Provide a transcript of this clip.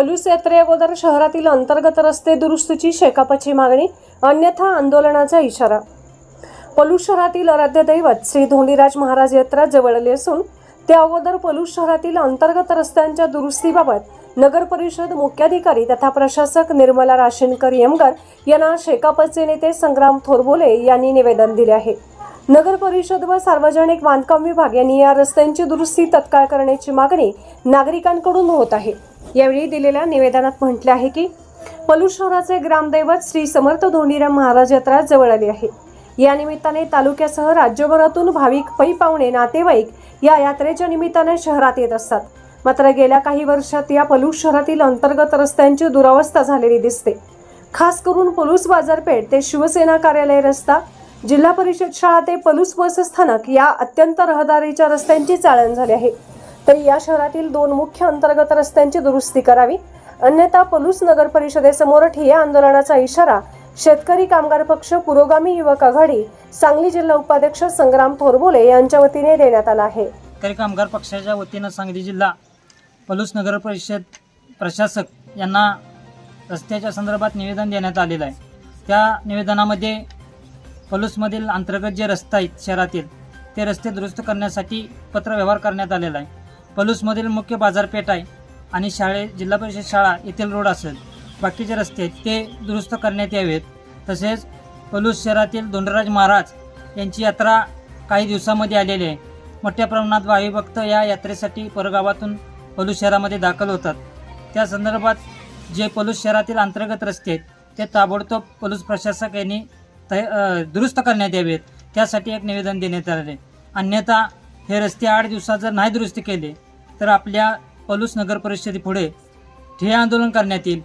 पलूस यात्रे अगोदर शहरातील अंतर्गत रस्ते दुरुस्तीची शेकापची मागणी अन्यथा आंदोलनाचा इशारा. पलूस शहरातील आराध्य दैवत श्री धोंडीराज महाराज यात्रा जवळली असून त्या अगोदर पलूस शहरातील अंतर्गत रस्त्यांच्या दुरुस्तीबाबत नगर परिषद मुख्याधिकारी तथा प्रशासक निर्मला राशीनकर यमगर यांना शेकापचे नेते संग्राम थोरबोले यांनी निवेदन दिले आहे. नगर परिषद व सार्वजनिक बांधकाम विभाग यांनी या रस्त्यांची दुरुस्ती तत्काळ करण्याची मागणी नागरिकांकडून होत आहे. यावेळी दिलेल्या निवेदनात म्हटले आहे की पलूर शहराचे ग्रामदैवत श्री समर्थ धोंडीराम महाराज यात्रा जवळ आली आहे. या निमित्ताने तालुक्यासह राज्यभरातून भाविक पै पाहुणे नातेवाईक या यात्रेच्या निमित्ताने शहरात येत असतात. मात्र गेल्या काही वर्षात या पलूस शहरातील अंतर्गत रस्त्यांची दुरावस्था झालेली दिसते. खास करून पलूस बाजारपेठ ते शिवसेना कार्यालय रस्ता जिल्हा परिषद शाळा ते पलूस बस स्थानक या अत्यंत रहदारीच्या रस्त्यांची चाळण झाली आहे. तरी या शहरातील दोन मुख्य अंतर्गत रस्त्यांची दुरुस्ती करावी. अन्यथा पलूस नगर परिषदेसमोर ठिय्या आंदोलनाचा इशारा शेतकरी कामगार पक्ष पुरोगामी युवक आघाडी सांगली जिल्हा उपाध्यक्ष संग्राम थोरबोले यांच्या वतीने देण्यात आला आहे. शेतकरी कामगार पक्षाच्या वतीनं सांगली जिल्हा पलूस नगर परिषद प्रशासक यांना रस्त्याच्या संदर्भात निवेदन देण्यात आलेलं आहे. त्या निवेदनामध्ये पलूसमधील अंतर्गत जे रस्ते आहेत शहरातील ते रस्ते दुरुस्त करण्यासाठी पत्रव्यवहार करण्यात आलेला आहे. पलूसमधील मुख्य बाजारपेठ आहे आणि शाळे जिल्हा परिषद शाळा येथील रोड असेल. बाकीचे रस्ते आहेत ते दुरुस्त करण्यात यावेत. तसेच पलूस शहरातील धोंडराज महाराज यांची यात्रा काही दिवसामध्ये आलेली आहे. मोठ्या प्रमाणात वायू भक्त या यात्रेसाठी परगावातून पलूस शहरामध्ये दाखल होतात. त्या संदर्भात जे पलूस शहरातील अंतर्गत रस्ते आहेत ते ताबडतोब पलूस प्रशासक यांनी तय दुरुस्त करण्यात यावेत. त्यासाठी एक निवेदन देण्यात आले अन्यथा हे रस्ते आठ दिवसात जर नाही दुरुस्ती केले तर आपल्या पलूस नगर परिषदेपुढे ठिय्या आंदोलन करण्यात येईल.